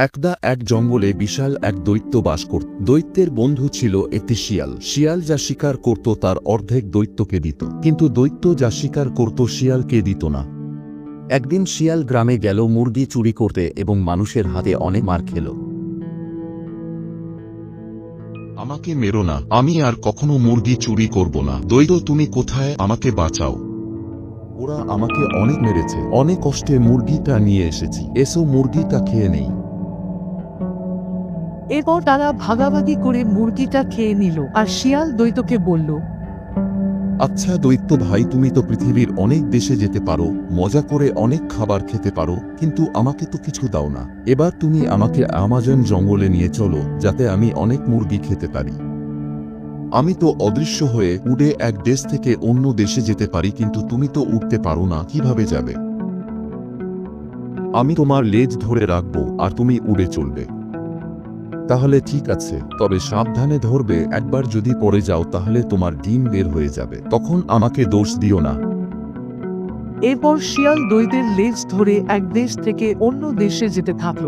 একদা এক জঙ্গলে বিশাল এক দৈত্য বাস করত দৈত্যের বন্ধু ছিল একটি শিয়াল। শিয়াল যা শিকার করত তার অর্ধেক দৈত্যকে দিত। কিন্তু দৈত্য যা শিকার করত শিয়ালকে দিত না। একদিন শিয়াল গ্রামে গেল মুরগি চুরি করতে এবং মানুষের হাতে অনেক মার খেল। আমাকে মেরো না আমি আর কখনো মুরগি চুরি করব না। দৈত্য তুমি কোথায়? আমাকে বাঁচাও। ওরা আমাকে অনেক মেরেছে। অনেক কষ্টে মুরগিটা নিয়ে এসেছি। এসো মুরগিটা খেয়ে নেই। এরপর তারা ভাগাভাগি করে মুরগিটা খেয়ে নিল আর শিয়াল দৈত্যকে বলল আচ্ছা দৈত্য ভাই, তুমি তো পৃথিবীর অনেক দেশে যেতে পারো, মজা করে অনেক খাবার খেতে পারো, কিন্তু আমাকে তো কিছু দাও না। এবার তুমি আমাকে আমাজন জঙ্গলে নিয়ে চলো, যাতে আমি অনেক মুরগি খেতে পারি। আমি তো অদৃশ্য হয়ে উড়ে এক দেশ থেকে অন্য দেশে যেতে পারি, কিন্তু তুমি তো উঠতে পারো না, কীভাবে যাবে? আমি তোমার লেজ ধরে রাখব, আর তুমি উড়ে চলবে। তাহলে ঠিক আছে তবে সাবধানে ধরবে একবার যদি পড়ে যাও তাহলে তোমার ডিম বের হয়ে যাবে তখন আমাকে দোষ দিও না। এরপর শিয়াল দৈদের লেজ ধরে এক দেশ থেকে অন্য দেশে যেতে থাকল।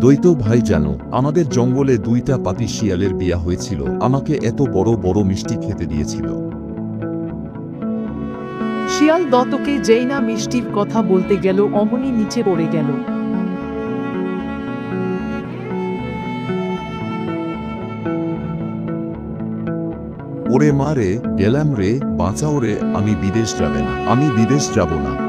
দ্বৈত ভাই জানো আমাদের জঙ্গলে দুইটা পাতি শিয়ালের বিয়া হয়েছিল আমাকে এত বড় বড় মিষ্টি খেতে দিয়েছিল। শিয়াল দত্তকে যেই না মিষ্টির কথা বলতে গেল, অমনি নিচে পড়ে গেল। ওরে মারে গেলাম রে, বাঁচাও রে, আমি বিদেশ যাবে না, আমি বিদেশ যাব না।